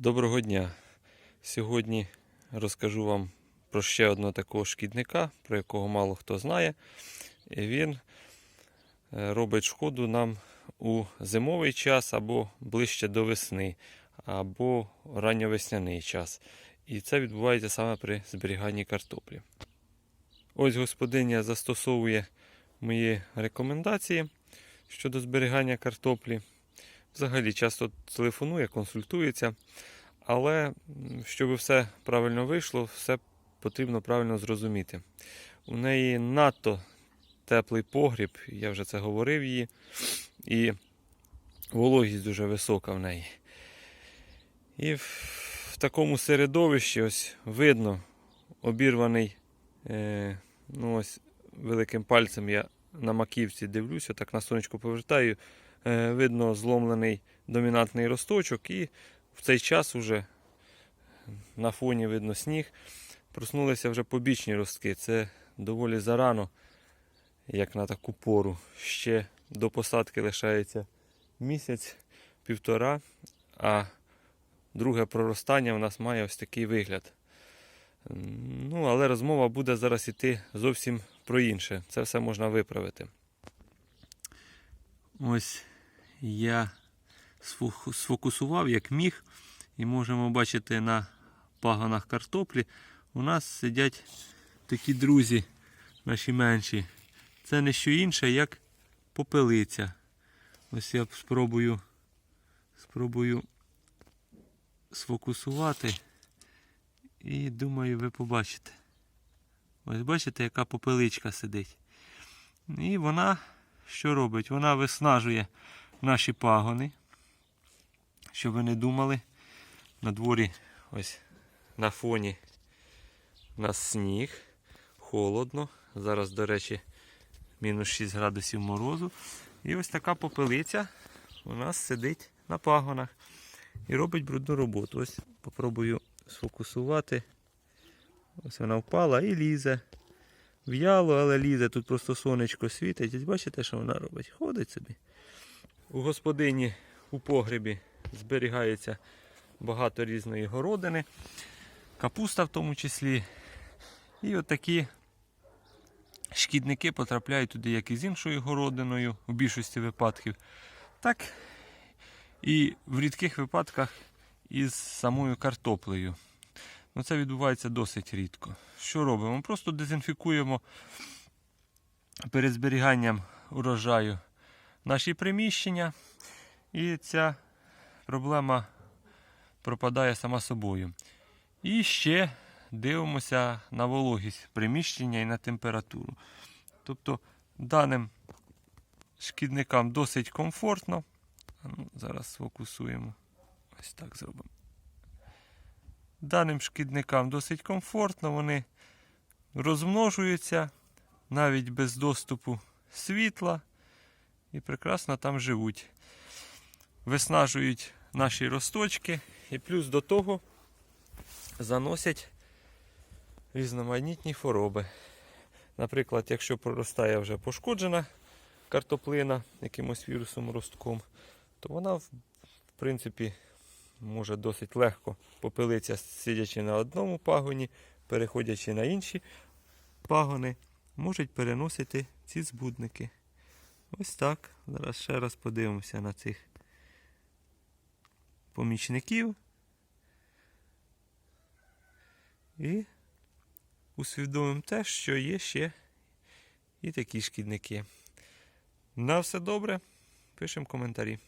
Доброго дня! Сьогодні розкажу вам про ще одного такого шкідника, про якого мало хто знає. І він е, робить шкоду нам у зимовий час або ближче до весни, або ранньовесняний час. І це відбувається саме при зберіганні картоплі. Ось господиня застосовує мої рекомендації щодо зберігання картоплі. Взагалі часто телефонує, консультується. Але щоб все правильно вийшло, все потрібно правильно зрозуміти. У неї надто теплий погріб, я вже це говорив їй, і вологість дуже висока в неї. І в, в такому середовищі ось видно обірваний, е, ну ось великим пальцем я на маківці дивлюся, так на сонечку повертаю. Е, видно зломлений домінантний росточок, і в цей час уже на фоні видно сніг. Проснулися вже побічні ростки. Це доволі зарано, як на таку пору. Ще до посадки лишається місяць, півтора, а друге проростання у нас має ось такий вигляд. Ну, але розмова буде зараз іти зовсім про інше. Це все можна виправити. Ось я сфокусував як міг, і можемо бачити на пагонах картоплі. У нас сидять такі друзі, наші менші. Це не що інше, як попелиця. Ось я спробую, спробую сфокусувати. І думаю, ви побачите. Ось бачите, яка попеличка сидить. І вона що робить? Вона виснажує наші пагони. Щоб ви не думали, на дворі ось на фоні у нас сніг, холодно. Зараз, до речі, мінус 6 градусів морозу. І ось така попелиця у нас сидить на пагонах і робить брудну роботу. Ось попробую сфокусувати. Ось вона впала і лізе. В'яло, але лізе. Тут просто сонечко світить. Ось бачите, що вона робить? Ходить собі. У господині у погребі зберігається багато різної городини, капуста в тому числі. І от такі шкідники потрапляють туди як і з іншою городиною, в більшості випадків, так і в рідких випадках із самою картоплею. Ну, це відбувається досить рідко. Що робимо? Просто дезінфікуємо перед зберіганням урожаю наші приміщення, і ця проблема пропадає сама собою. І ще дивимося на вологість приміщення і на температуру. Тобто даним шкідникам досить комфортно. Ну, Зараз сфокусуємо. Ось так зробимо. Даним шкідникам досить комфортно, вони розмножуються навіть без доступу світла і прекрасно там живуть. Виснажують наші росточки і плюс до того заносять різноманітні хвороби. Наприклад, якщо проростає вже пошкоджена картоплина якимось вірусом ростком, то вона в принципі може досить легко попилитися, сидячи на одному пагоні, переходячи на інші пагони, можуть переносити ці збудники. Ось так. Зараз ще раз подивимося на цих помічників. І усвідомимо те, що є ще і такі шкідники. На все добре. Пишемо коментарі.